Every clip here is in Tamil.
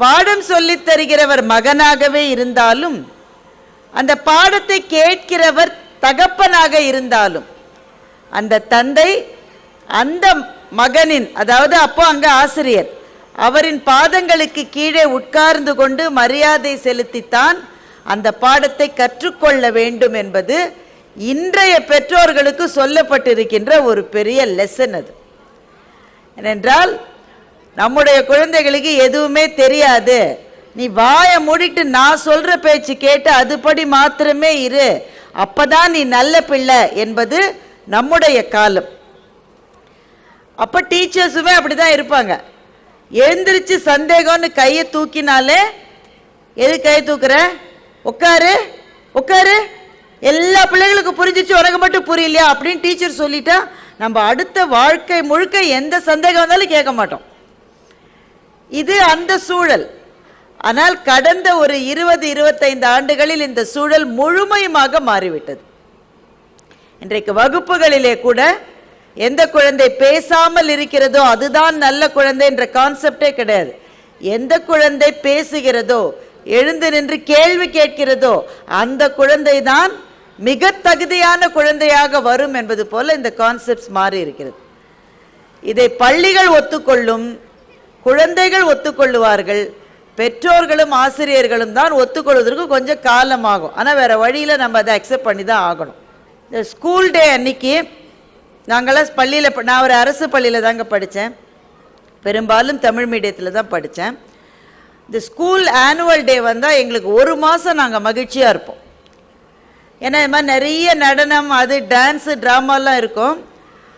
பாடம் சொல்லித் தருகிறவர் மகனாகவே இருந்தாலும் அந்த பாடத்தை கேட்கிறவர் தகப்பனாக இருந்தாலும் அந்த தந்தை அந்த மகனின் அதாவது அப்போ அங்க ஆசிரியர் அவரின் பாதங்களுக்கு கீழே உட்கார்ந்து கொண்டு மரியாதை செலுத்தித்தான் அந்த பாடத்தை கற்றுக்கொள்ள வேண்டும் என்பது இன்றைய பெற்றோர்களுக்கு சொல்லப்பட்டிருக்கின்ற ஒரு பெரிய லெசன் அது. ஏனென்றால் நம்முடைய குழந்தைகளுக்கு எதுவுமே தெரியாது. நீ வாயை மூடிட்டு நான் சொல்கிற பேச்சு கேட்டு அதுபடி மாத்திரமே இரு. அப்பதான் நீ நல்ல பிள்ளை என்பது நம்முடைய காலம். அப்போ டீச்சர்ஸுமே அப்படிதான் இருப்பாங்க. எழுந்திரிச்சு சந்தேகம்னு கையை தூக்கினாலே எது கையை தூக்குற? உட்காரு உட்காரு. எல்லா பிள்ளைகளுக்கும் புரிஞ்சிச்சு உனக்கு மட்டும் புரியலையா? அப்படின்னு டீச்சர் சொல்லிட்டா நம்ம அடுத்த வாழ்க்கை முழுக்க எந்த சந்தேகம் வந்தாலும் கேட்க மாட்டோம். இது அந்த சூழல். ஆனால் கடந்த ஒரு இருபது இருபத்தைந்து ஆண்டுகளில் இந்த சூழல் முழுமையுமாக மாறிவிட்டது. இன்றைக்கு வகுப்புகளிலே கூட எந்த குழந்தை பேசாமல் இருக்கிறதோ அதுதான் நல்ல குழந்தை என்ற கான்செப்டே கிடையாது. எந்த குழந்தை பேசுகிறதோ எழுந்து நின்று கேள்வி கேட்கிறதோ அந்த குழந்தை தான் மிக தகுதியான குழந்தையாக வரும் என்பது போல இந்த கான்செப்ட்ஸ் மாறி இருக்கிறது இதை பள்ளிகள் ஒத்துக்கொள்ளும் குழந்தைகள் ஒத்துக்கொள்ளுவார்கள். பெற்றோர்களும் ஆசிரியர்களும் தான் ஒத்துக்கொள்வதற்கு கொஞ்சம் காலமாகும். ஆனால் வேறு வழியில் நம்ம அதை அக்செப்ட் பண்ணி தான் ஆகணும். இந்த ஸ்கூல் டே அன்னைக்கு நாங்களாம் பள்ளியில் நான் ஒரு அரசு பள்ளியில் தாங்க படித்தேன் பெரும்பாலும் தமிழ் மீடியத்தில் தான் படித்தேன் இந்த ஸ்கூல் ஆனுவல் டே வந்தால் எங்களுக்கு ஒரு மாதம் நாங்கள் மகிழ்ச்சியாக இருப்போம். ஏன்னா இது மாதிரி நிறைய நடனம் அது டான்ஸு ட்ராமாலாம் இருக்கும்.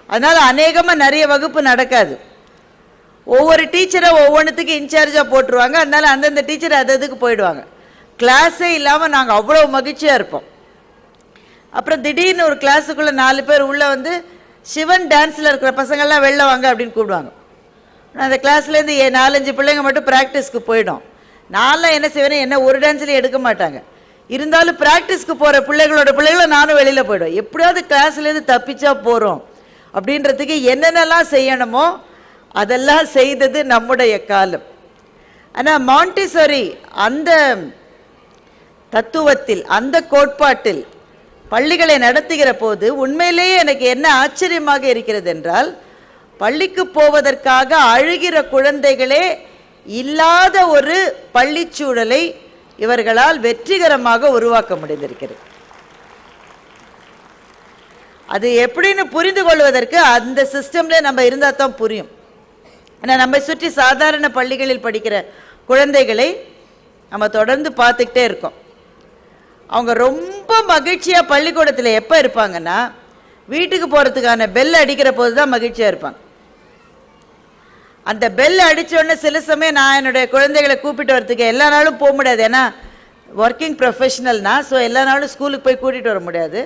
அதனால் அநேகமாக நிறைய வகுப்பு நடக்காது. ஒவ்வொரு டீச்சரை ஒவ்வொன்றுத்துக்கு இன்சார்ஜாக போட்டுருவாங்க. அதனால் அந்தந்த டீச்சர் அது அதுக்கு போயிடுவாங்க. கிளாஸே இல்லாமல் நாங்கள் அவ்வளோ மகிழ்ச்சியாக இருப்போம். அப்புறம் திடீர்னு ஒரு கிளாஸுக்குள்ளே நாலு பேர் உள்ளே வந்து சிவன் டான்ஸில் இருக்கிற பசங்கள்லாம் வெளில வாங்க அப்படின்னு கூப்பிடுவாங்க. அந்த கிளாஸ்லேருந்து ஏ நாலஞ்சு பிள்ளைங்க மட்டும் ப்ராக்டிஸ்க்கு போயிடும். நான்லாம் என்ன செய்வேன் என்ன ஒரு டான்ஸ்லேயும் எடுக்க மாட்டாங்க. இருந்தாலும் ப்ராக்டிஸ்க்கு போகிற பிள்ளைகளோட பிள்ளைகளும் நானும் வெளியில் போயிடுவேன். எப்படியாவது கிளாஸ்லேருந்து தப்பிச்சா போகிறோம் அப்படின்றதுக்கு என்னென்னலாம் செய்யணுமோ அதெல்லாம் செய்தது நம்முடைய காலம். ஆனால் மாண்டிசரி அந்த தத்துவத்தில் அந்த கோட்பாட்டில் பள்ளிகளை நடத்துகிற போது உண்மையிலேயே எனக்கு என்ன ஆச்சரியமாக இருக்கிறது என்றால் பள்ளிக்கு போவதற்காக அழுகிற குழந்தைகளே இல்லாத ஒரு பள்ளிச்சூழலை இவர்களால் வெற்றிகரமாக உருவாக்க முடிந்திருக்கிறது. அது எப்படின்னு புரிந்து கொள்வதற்கு அந்த சிஸ்டம்ல நம்ம இருந்தால் தான் புரியும். ஆனால் நம்மை சுற்றி சாதாரண பள்ளிகளில் படிக்கிற குழந்தைகளை நம்ம தொடர்ந்து பார்த்துக்கிட்டே இருக்கோம். அவங்க ரொம்ப மகிழ்ச்சியாக பள்ளிக்கூடத்தில் எப்போ இருப்பாங்கன்னா வீட்டுக்கு போகிறதுக்கான பெல் அடிக்கிற போது தான் மகிழ்ச்சியாக இருப்பாங்க. அந்த பெல் அடித்தோடனே உடனே சில சமயம் நான் என்னுடைய குழந்தைகளை கூப்பிட்டு வரதுக்கு எல்லா நாளும் போக முடியாது. ஏன்னா ஒர்க்கிங் ப்ரொஃபஷனல்னா ஸோ எல்லா நாளும் ஸ்கூலுக்கு போய் கூட்டிகிட்டு வர முடியாது.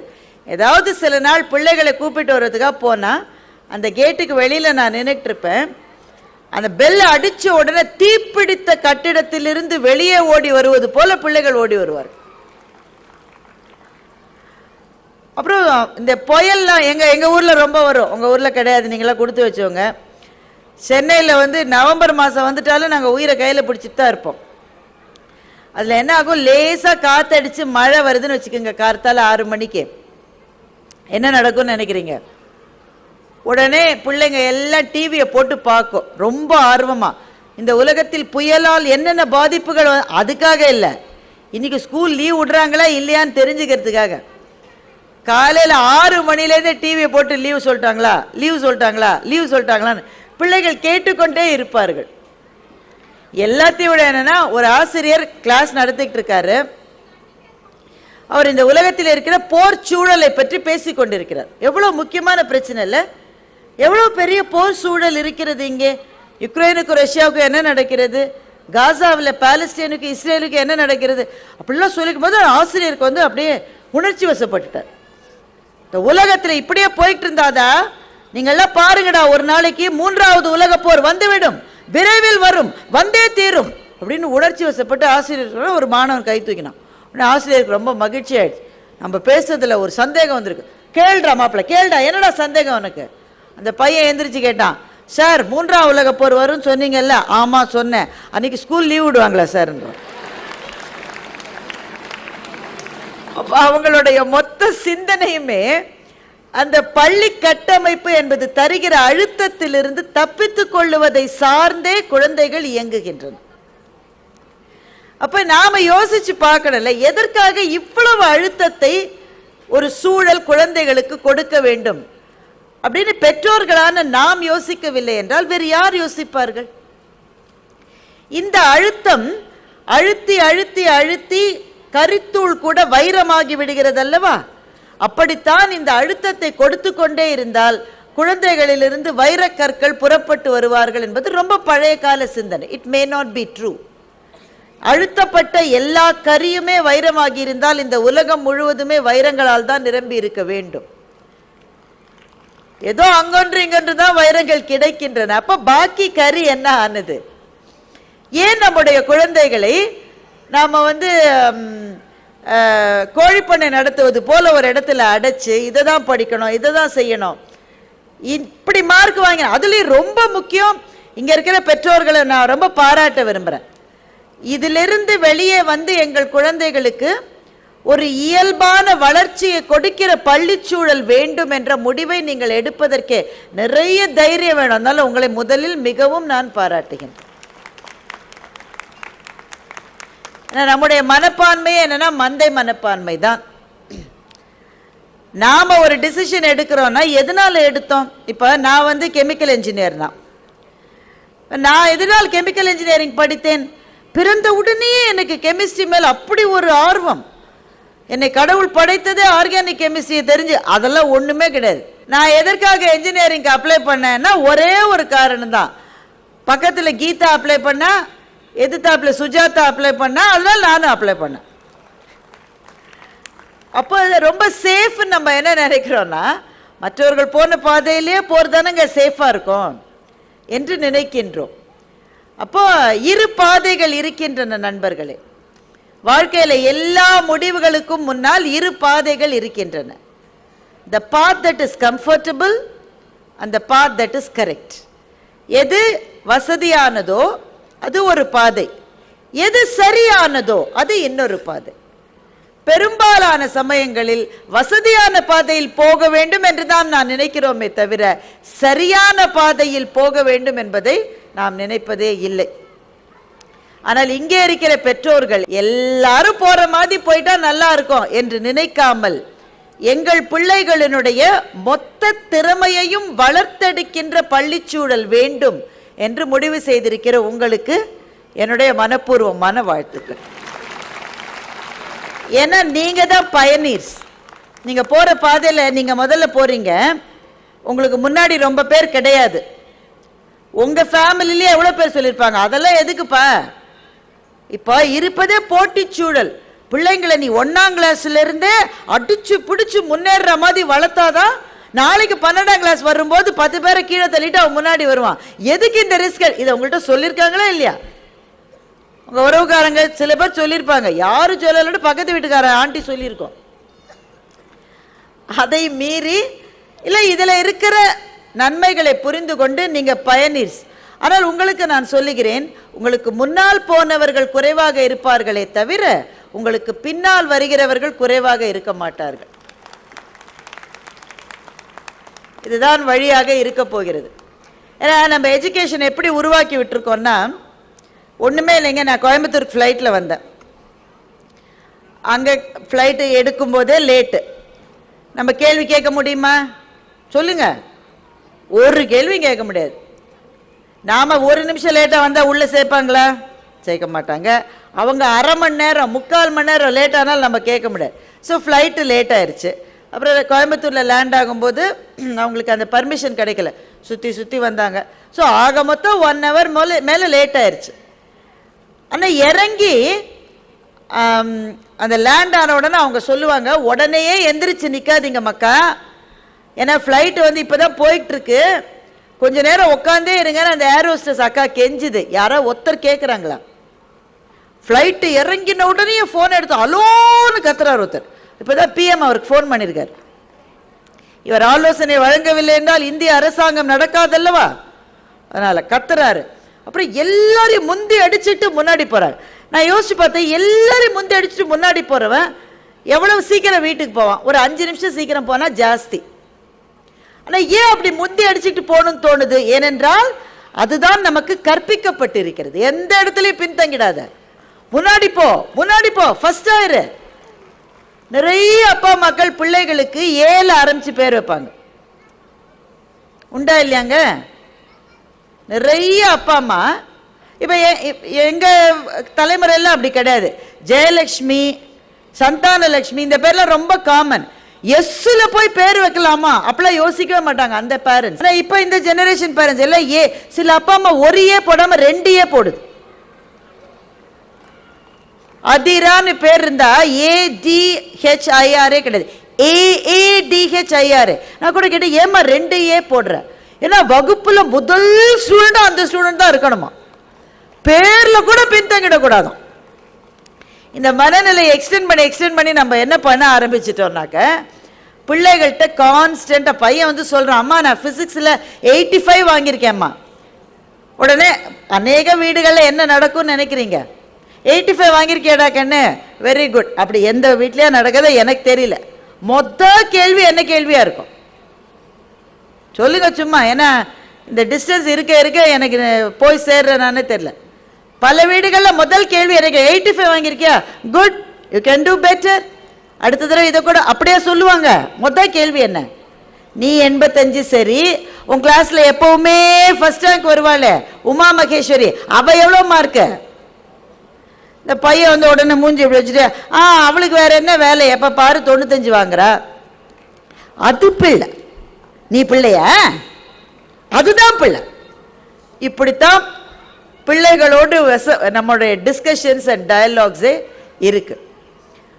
ஏதாவது சில நாள் பிள்ளைகளை கூப்பிட்டு வர்றதுக்காக போனால் அந்த கேட்டுக்கு வெளியில் நான் நின்றுட்டு இருப்பேன். அந்த பெல் அடிச்ச உடனே தீப்பிடித்த கட்டிடத்திலிருந்து வெளியே ஓடி வருவது போல பிள்ளைகள் ஓடி வருவார் அப்புறம் இந்த புயல்லாம் எங்க எங்க ஊர்ல ரொம்ப வரும். உங்க ஊர்ல கிடையாது நீங்களாம் கொடுத்து வச்சவங்க. சென்னையில் வந்து நவம்பர் மாதம் வந்துட்டாலும் நாங்கள் உயிரை கையில் பிடிச்சிட்டு தான் இருப்போம். அதில் என்ன ஆகும்? லேசாக காற்றடிச்சு மழை வருதுன்னு வச்சுக்கோங்க கார்த்தால் ஆறு மணிக்கு. என்ன நடக்கும்னு நினைக்கிறீங்க? உடனே பிள்ளைங்க எல்லாம் டிவியை போட்டு பார்க்கும். ரொம்ப ஆர்வமாக இந்த உலகத்தில் புயலால் என்னென்ன பாதிப்புகள் அதுக்காக இல்லை. இன்னைக்கு ஸ்கூல் லீவ் விடுறாங்களா இல்லையான்னு தெரிஞ்சுக்கிறதுக்காக. காலையில் ஆறு மணிலேருந்தே டிவியை போட்டு லீவ் சொல்லிட்டாங்களா? லீவ் சொல்லிட்டாங்களா? லீவ் சொல்லிட்டாங்களான்னு பிள்ளைகள் கேட்டுக்கொண்டே இருப்பார்கள். எல்லாத்தையும் விட என்னன்னா ஒரு ஆசிரியர் கிளாஸ் நடத்திட்டு இருக்காரு. அவர் இந்த உலகத்தில் இருக்கிற போர் சூழலை பற்றி பேசிக் கொண்டிருக்கிறார் எவ்வளவு முக்கியமான பிரச்சனை இல்லை. எவ்வளோ பெரிய போர் சூழல் இருக்கிறது இங்கே? யுக்ரைனுக்கும் ரஷ்யாவுக்கும் என்ன நடக்கிறது? காசாவில் பாலஸ்தீனுக்கு இஸ்ரேலுக்கு என்ன நடக்கிறது? அப்படிலாம் சொல்லிக்கும் போது ஆசிரியருக்கு வந்து அப்படியே உணர்ச்சி வசப்பட்டுட்டார். இந்த உலகத்தில் இப்படியே போயிட்டு இருந்தாதா நீங்கள்லாம் பாருங்கடா ஒரு நாளைக்கு மூன்றாவது உலக போர் வந்துவிடும். விரைவில் வரும் வந்தே தீரும் அப்படின்னு உணர்ச்சி வசப்பட்டு ஆசிரியர் ஒரு மாணவன் கை தூக்கினான். உடனே ஆசிரியருக்கு ரொம்ப மகிழ்ச்சி ஆயிடுச்சு. நம்ம பேசுறதுல ஒரு சந்தேகம் வந்திருக்கு. கேளுடா மாப்பிள்ள கேள்டா என்னடா சந்தேகம் உனக்கு? அந்த பையன் எந்திரிச்சு கேட்டான் சார் மூன்றாம் உலக போர் வரும்னு சொன்னீங்கல்ல? ஆமாம் சொன்னேன். அன்னைக்கு ஸ்கூல் லீவ் விடுவாங்களா சார்ன்றோம் அப்போ அவங்களுடைய மொத்த சிந்தனையுமே அந்த பள்ளி கட்டமைப்பு என்பது தருகிற அழுத்தத்திலிருந்து தப்பித்துக் கொள்ளுவதை சார்ந்தே குழந்தைகள் இயங்குகின்றன. அப்ப நாம யோசிச்சு பார்க்கணும்ல எதற்காக இவ்வளவு அழுத்தத்தை ஒரு சூழல் குழந்தைகளுக்கு கொடுக்க வேண்டும்? அப்படின்னு பெற்றோர்களான நாம் யோசிக்கவில்லை என்றால் வேறு யார் யோசிப்பார்கள்? இந்த அழுத்தம் அழுத்தி அழுத்தி அழுத்தி கரித்தூள் கூட வைரமாகி விடுகிறது அல்லவா அப்படித்தான் இந்த அழுத்தத்தை கொடுத்து கொண்டே இருந்தால் குழந்தைகளிலிருந்து வைரக்கற்கள் புறப்பட்டு வருவார்கள் என்பது ரொம்ப பழைய கால சிந்தனை. It may not be true அழுத்தப்பட்ட எல்லா கரியுமே வைரமாகி இருந்தால் இந்த உலகம் முழுவதுமே வைரங்களால் தான் நிரம்பி இருக்க வேண்டும். ஏதோ அங்கொன்று இங்கொன்று தான் வைரங்கள் கிடைக்கின்றன. அப்ப பாக்கி கறி என்ன ஆனது? ஏன் நம்முடைய குழந்தைகளை நாம வந்து கோழிப்பண்ணை நடத்துவது போல ஒரு இடத்துல அடைச்சு இதை தான் படிக்கணும் இதை தான் செய்யணும். இப்படி மார்க் வாங்க அதுலேயும் ரொம்ப முக்கியம் இங்கே இருக்கிற பெற்றோர்களை நான் ரொம்ப பாராட்ட விரும்புகிறேன் இதிலிருந்து வெளியே வந்து எங்கள் குழந்தைகளுக்கு ஒரு இயல்பான வளர்ச்சியை கொடுக்கிற பள்ளிச்சூழல் வேண்டும் என்ற முடிவை நீங்கள் எடுப்பதற்கே நிறைய தைரியம் வேணும். அதனால உங்களை முதலில் மிகவும் நான் பாராட்டுகிறேன். நம்முடைய மனப்பான்மையே என்னன்னா மந்தை மனப்பான்மை தான். நாம ஒரு டிசிஷன் எடுக்கிறோம்னா எதனால எடுத்தோம்? இப்போ நான் வந்து கெமிக்கல் இன்ஜினியர் தான். நான் எதனால் கெமிக்கல் இன்ஜினியரிங் படித்தேன்? பிறந்த உடனேயே எனக்கு கெமிஸ்ட்ரி மேல் அப்படி ஒரு ஆர்வம். என்னை கடவுள் படைத்ததே ஆர்கானிக் கெமிஸ்ட்ரியை தெரிஞ்சு அதெல்லாம் ஒன்றுமே கிடையாது. நான் எதற்காக இன்ஜினியரிங்க்கு அப்ளை பண்ணேன்னா ஒரே ஒரு காரணம் தான். பக்கத்தில் கீதா அப்ளை பண்ணால் எதிர்த்தாப்புல சுஜாதா அப்ளை பண்ணால் அதனால் நானும் அப்ளை பண்ணேன். அப்போ ரொம்ப சேஃப்னு நம்ம என்ன நினைக்கிறோன்னா மற்றவர்கள் போன பாதையிலேயே போகிறதானங்க சேஃபாக இருக்கும் என்று நினைக்கின்றோம். அப்போ இரு பாதைகள் இருக்கின்றன நண்பர்களே. வாழ்க்கையில் எல்லா முடிவுகளுக்கும் முன்னால் இரு பாதைகள் இருக்கின்றன. The path that is comfortable அந்த பாத் தட் இஸ் கரெக்ட் எது வசதியானதோ அது ஒரு பாதை. எது சரியானதோ அது இன்னொரு பாதை. பெரும்பாலான சமயங்களில் வசதியான பாதையில் போக வேண்டும் என்று தான் நான் நினைக்கிறோமே தவிர சரியான பாதையில் போக வேண்டும் என்பதை நாம் நினைப்பதே இல்லை. ஆனால் இங்கே இருக்கிற பெற்றோர்கள் எல்லாரும் போற மாதிரி போயிட்டா நல்லா இருக்கும் என்று நினைக்காமல் எங்கள் பிள்ளைகளினுடைய மொத்த திறமையையும் வளர்த்தெடுக்கின்ற பள்ளிச்சூழல் வேண்டும் என்று முடிவு செய்திருக்கிற உங்களுக்கு என்னுடைய மனப்பூர்வமான வாழ்த்துக்கள் ஏன்னா நீங்க தான் பயனீர்ஸ். நீங்க போற பாதையில் நீங்க முதல்ல போறீங்க. உங்களுக்கு முன்னாடி ரொம்ப பேர் கிடையாது. உங்க ஃபேமிலிலேயே எவ்வளோ பேர் சொல்லியிருப்பாங்க? அதெல்லாம் எதுக்குப்பா? இப்போ இருப்பதே போட்டி சூழல். பிள்ளைங்களை நீ ஒன்னாம் கிளாஸ்ல இருந்தே அடிச்சு பிடிச்சு முன்னேறுற மாதிரி வளர்த்தாதான் நாளைக்கு பன்னெண்டாம் கிளாஸ் வரும்போது பத்து பேரை கீழே தள்ளிட்டு அவன் முன்னாடி வருவான். எதுக்கு இந்த ரிஸ்க் இதை உங்கள்கிட்ட சொல்லியிருக்காங்களா இல்லையா? உங்க உறவுக்காரங்க சில பேர் சொல்லியிருப்பாங்க யாரும் சொல்லலன்னு பக்கத்து வீட்டுக்கார ஆண்டி சொல்லியிருக்கோம். அதை மீறி இல்லை இதில் இருக்கிற நன்மைகளை புரிந்து கொண்டு நீங்கள் பயனீர்ஸ் ஆனால் உங்களுக்கு நான் சொல்லுகிறேன் உங்களுக்கு முன்னால் போனவர்கள் குறைவாக இருப்பார்களே தவிர உங்களுக்கு பின்னால் வருகிறவர்கள் குறைவாக இருக்க மாட்டார்கள். இதுதான் வழியாக இருக்க போகிறது. ஏன்னா நம்ம எஜுகேஷன் எப்படி உருவாக்கி விட்டுருக்கோம்னா ஒன்றுமே இல்லைங்க நான் கோயம்புத்தூர் ஃப்ளைட்டில் வந்தேன். அங்கே ஃப்ளைட்டு எடுக்கும்போதே லேட்டு நம்ம கேள்வி கேட்க முடியுமா? சொல்லுங்க. ஒரு கேள்வியும் கேட்க முடியாது. நாம் ஒரு நிமிஷம் லேட்டாக வந்தால் உள்ளே சேர்ப்பாங்களா? சேர்க்க மாட்டாங்க. அவங்க அரை மணி நேரம் முக்கால் மணி நேரம் லேட் ஆனாலும் நம்ம கேட்க முடியாது. ஸோ ஃப்ளைட்டு லேட் ஆயிடுச்சு அப்புறம் கோயம்புத்தூரில் லேண்ட் ஆகும்போது அவங்களுக்கு அந்த பர்மிஷன் கிடைக்கல. சுற்றி சுற்றி வந்தாங்க. ஸோ ஆக மொத்தம் ஒன் ஹவர் மேலே மேலே லேட் ஆயிடுச்சு ஆனால் இறங்கி அந்த லேண்ட் ஆன உடனே அவங்க சொல்லுவாங்க உடனேயே எந்திரிச்சு நிற்காதீங்க மக்கா. ஏன்னா ஃப்ளைட்டு வந்து இப்போ தான் போயிட்டுருக்கு கொஞ்ச நேரம் உட்காந்தே இருங்கன்னு அந்த ஏர் ஹோஸ்டஸ் அக்கா கெஞ்சுது. யாரோ ஒருத்தர் கேட்குறாங்களா ஃப்ளைட்டு இறங்கின உடனே ஃபோன் எடுத்து அலோன்னு கத்துறார் ஒருத்தர். இப்போ தான் பிஎம் அவருக்கு ஃபோன் பண்ணியிருக்கார் இவர் ஆலோசனை வழங்கவில்லை என்றால் இந்திய அரசாங்கம் நடக்காதல்லவா? அதனால் கத்துறாரு. அப்புறம் எல்லாரையும் முந்தி அடிச்சுட்டு முன்னாடி போகிறார் நான் யோசிச்சு பார்த்தேன் எல்லாரையும் முந்தி அடிச்சுட்டு முன்னாடி போகிறவன் எவ்வளவு சீக்கிரம் வீட்டுக்கு போவான்? ஒரு அஞ்சு நிமிஷம் சீக்கிரம் போனால் ஜாஸ்தி. ஆனால் ஏன் அப்படி முந்தி அடிச்சுட்டு போகணும்னு தோணுது? ஏனென்றால் அதுதான் நமக்கு கற்பிக்கப்பட்டிருக்கிறது. எந்த இடத்துலயும் பின்தங்கிடாத. முன்னாடி போ முன்னாடி போ ஃபர்ஸ்ட் ஆயிரு நிறைய அப்பா மக்கள் பிள்ளைகளுக்கு ஏழு ஆரம்பிச்சு பேர் வைப்பாங்க. உண்டா இல்லையாங்க? நிறைய அப்பா அம்மா. இப்போ எங்க தலைமுறையெல்லாம் அப்படி கிடையாது. ஜெயலட்சுமி சந்தானலக்ஷ்மி இந்த பேர்லாம் ரொம்ப காமன் எஸ்ல போய் பேர் வைக்கலாமா? அப்பெல்லாம் யோசிக்கவே மாட்டாங்க அந்த பேரண்ட்ஸ் ஆனால் இப்போ இந்த ஜெனரேஷன் பேரண்ட்ஸ் எல்லாம் ஏ சில அப்பா அம்மா ஒரு ஏ போடாம ரெண்டு ஏ போடுது. அதிரான்னு பேர் இருந்தா ஏ டி ஹெச் ஐஆரே கிடையாது ஏ நான் கூட கேட்டேன் ஏமா ரெண்டு ஏ போடுற? ஏன்னா வகுப்புல முதல் ஸ்டூடெண்ட் அந்த ஸ்டூடெண்ட் தான் இருக்கணுமா? பேர்ல கூட பின்தங்கிடக்கூடாதான். இந்த மனநிலையை எக்ஸ்டெண்ட் பண்ணி எக்ஸ்டெண்ட் பண்ணி நம்ம என்ன பண்ண ஆரம்பிச்சிட்டோம்னாக்க பிள்ளைகள்கிட்ட கான்ஸ்டண்ட்டாக பையன் வந்து சொல்கிறான் அம்மா நான் ஃபிசிக்ஸில் எயிட்டி ஃபைவ் வாங்கியிருக்கேன்ம்மா உடனே அநேக வீடுகளில் என்ன நடக்கும்னு நினைக்கிறீங்க? எயிட்டி ஃபைவ் வாங்கியிருக்கேடா கண்ணு. வெரி குட் அப்படி எந்த வீட்லேயும் நடக்குதோ எனக்கு தெரியல. மொத்த கேள்வி என்ன கேள்வியாக இருக்கும்? சொல்லுங்க சும்மா ஏன்னா இந்த டிஸ்டன்ஸ் இருக்க இருக்க எனக்கு போய் சேர்றேனானே தெரில பல வீடுகளில் முதல் கேள்வி எனக்கு eighty five வாங்கியிருக்கியா? Good you can do better அடுத்த தடவை இதை கூட அப்படியே சொல்லுவாங்க. மொதல் கேள்வி என்ன? நீ எண்பத்தஞ்சு சரி உன் கிளாஸ்ல எப்பவுமே ஃபர்ஸ்ட் ரேங்க் வருவாளே. உமா மகேஸ்வரி அவ எவ்வளோ மார்க்கு இந்த பையன் வந்து உடனே மூஞ்சி இப்படி வச்சுட்டு ஆ அவளுக்கு வேற என்ன வேலை? எப்போ பாரு தொண்ணூத்தஞ்சு வாங்குறா. அது பிள்ளை. நீ பிள்ளையா? அதுதான் பிள்ளை. இப்படித்தான் பிள்ளைகளோடு வெச நம்மளுடைய டிஸ்கஷன்ஸ் அண்ட் டயலாக்ஸே இருக்கு.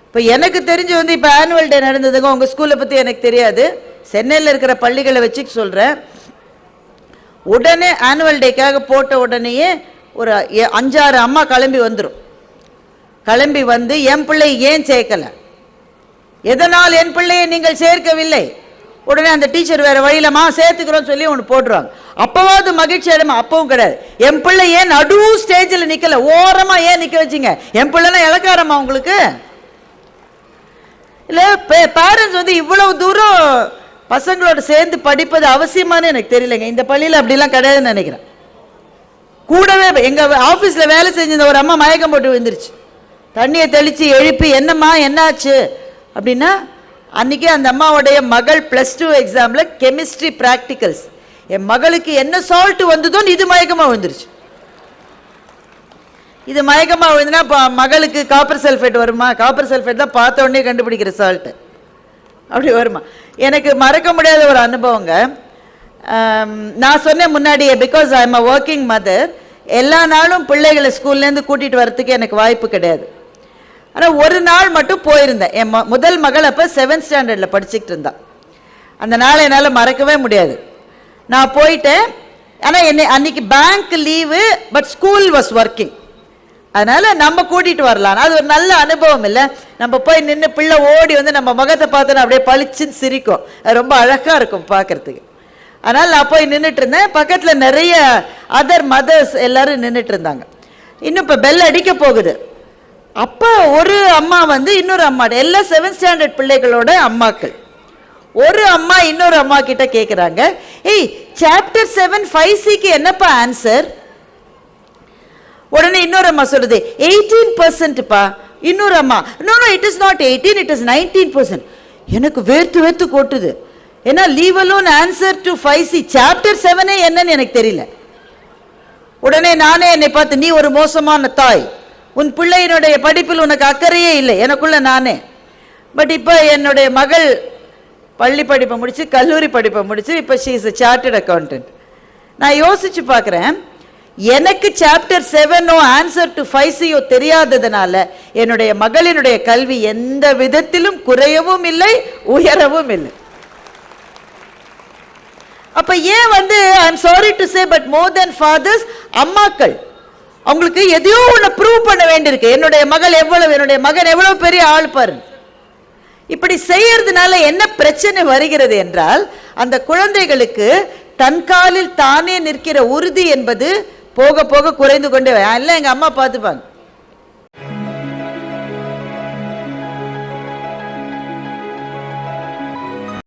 இப்போ எனக்கு தெரிஞ்சு வந்து இப்போ ஆனுவல் டே நடந்ததுங்க உங்கள் ஸ்கூலை பற்றி எனக்கு தெரியாது. சென்னையில் இருக்கிற பள்ளிகளை வச்சு சொல்கிறேன் உடனே ஆனுவல் டேக்காக போட்ட உடனேயே ஒரு அஞ்சாறு அம்மா கிளம்பி வந்துடும் கிளம்பி வந்து என் பிள்ளை ஏன் சேர்க்கலை? எதனால் என் பிள்ளையை நீங்கள் சேர்க்கவில்லை? உடனே அந்த டீச்சர் வேற வழியிலமா சேர்த்துக்கிறோம் சொல்லி ஒன்று போட்டுருவாங்க. அப்பவாவது மகிழ்ச்சி அடைமா அப்பவும் கிடையாது. என் பிள்ளை ஏன் நடு ஸ்டேஜில் நிற்கல ஓரமா ஏன் நிற்க வச்சீங்க? என் பிள்ளைனா இலக்காரமா உங்களுக்கு? இல்லை பேரண்ட்ஸ் வந்து இவ்வளவு தூரம் பசங்களோட சேர்ந்து படிப்பது அவசியமானு எனக்கு தெரியலங்க. இந்த பள்ளியில் அப்படிலாம் கிடையாதுன்னு நினைக்கிறேன். கூடவே எங்கள் ஆஃபீஸில் வேலை செஞ்சிருந்த ஒரு அம்மா மயக்கம் போட்டு விழுந்துருச்சு. தண்ணியை தெளித்து எழுப்பி என்னம்மா என்னாச்சு? அப்படின்னா அன்றைக்கி அந்த அம்மாவுடைய மகள் ப்ளஸ் டூ எக்ஸாமில் கெமிஸ்ட்ரி ப்ராக்டிக்கல்ஸ் என் மகளுக்கு என்ன சால்ட் வந்ததோன்னு இது மயக்கமாக விழுந்துருச்சு. இது மயக்கமாக விழுந்துனா இப்போ மகளுக்கு காப்பர் சல்ஃபேட் வருமா? காப்பர் சல்ஃபேட் தான் பார்த்த உடனே கண்டுபிடிக்கிற சால்ட்டு அப்படி வருமா? எனக்கு மறக்க முடியாத ஒரு அனுபவங்க. நான் சொன்னேன் முன்னாடியே because I am a working mother எல்லா நாளும் பிள்ளைகளை ஸ்கூல்லேருந்து கூட்டிகிட்டு வரத்துக்கு எனக்கு வாய்ப்பு கிடையாது. ஆனால் ஒரு நாள் மட்டும் போயிருந்தேன். என் ம- முதல் மகள் அப்போ செவன்த் ஸ்டாண்டர்டில் படிச்சுக்கிட்டு இருந்தா. அந்த நாளை என்னால் மறக்கவே முடியாது. நான் போயிட்டேன். ஆனால் என்னை அன்னைக்கு bank leave but school was working அதனால் நம்ம கூட்டிகிட்டு வரலாம். அது ஒரு நல்ல அனுபவம் இல்லை. நம்ம போய் நின்று பிள்ளை ஓடி வந்து நம்ம முகத்தை பார்த்தோன்னா அப்படியே பளிச்சுன்னு சிரிக்கும். அது ரொம்ப அழகாக இருக்கும் பார்க்கறதுக்கு. அதனால் நான் போய் நின்றுட்டு இருந்தேன். பக்கத்தில் நிறைய அதர் மதர்ஸ் எல்லோரும் நின்றுட்டு இருந்தாங்க. இன்னும் இப்போ பெல் அடிக்க போகுது. அப்போ ஒரு அம்மா வந்து இன்னொரு அம்மா எல்லா செவன்த் ஸ்டாண்டர்ட் பிள்ளைகளோட அம்மாக்கள். ஒரு அம்மா இன்னொரு அம்மா கிட்ட கேட்குறாங்க ஏய் சாப்டர் செவன் ஃபைவ் சிக்கு என்னப்பா ஆன்சர் உடனே இன்னொரு அம்மா சொல்லுது எயிட்டீன் பர்சன்ட்ப்பா இன்னொரு அம்மா no no it is not eighteen it is nineteen percent எனக்கு வேர்த்து வேர்த்து கொட்டுது. ஏன்னா leave alone answer to five C chapter செவனே என்னன்னு எனக்கு தெரியல. உடனே நானே என்னை பார்த்து நீ ஒரு மோசமான தாய். உன் பிள்ளையினுடைய படிப்பில் உனக்கு அக்கறையே இல்லை. எனக்குள்ள நானே. பட் இப்போ என்னுடைய மகள் பள்ளி படிப்பை முடிச்சு கல்லூரி படிப்பை முடிச்சு இப்போ ஷீ இஸ் சார்ட்டட் அக்கௌண்டன்ட் நான் யோசிச்சு பார்க்குறேன் எனக்கு சாப்டர் செவனோ ஆன்சர் டு ஃபைவ் சியோ தெரியாததுனால என்னுடைய மகளினுடைய கல்வி எந்த விதத்திலும் குறையவும் இல்லை உயரவும் இல்லை. அப்ப ஏன் வந்து I am sorry to say but more than fathers அம்மாக்கள் அவங்களுக்கு எதையோ ஒன்று ப்ரூவ் பண்ண வேண்டியிருக்கு. என்னுடைய மகள் எவ்வளவு என்னுடைய மகன் எவ்வளவு பெரிய ஆள் பாரு. இப்படி செய்யறதுனால என்ன பிரச்சனை வருகிறது என்றால் அந்த குழந்தைகளுக்கு தன் காலில் தானே நிற்கிற உறுதி என்பது போக போக குறைந்து கொண்டே இல்லை எங்கள் அம்மா பார்த்துப்பாங்க.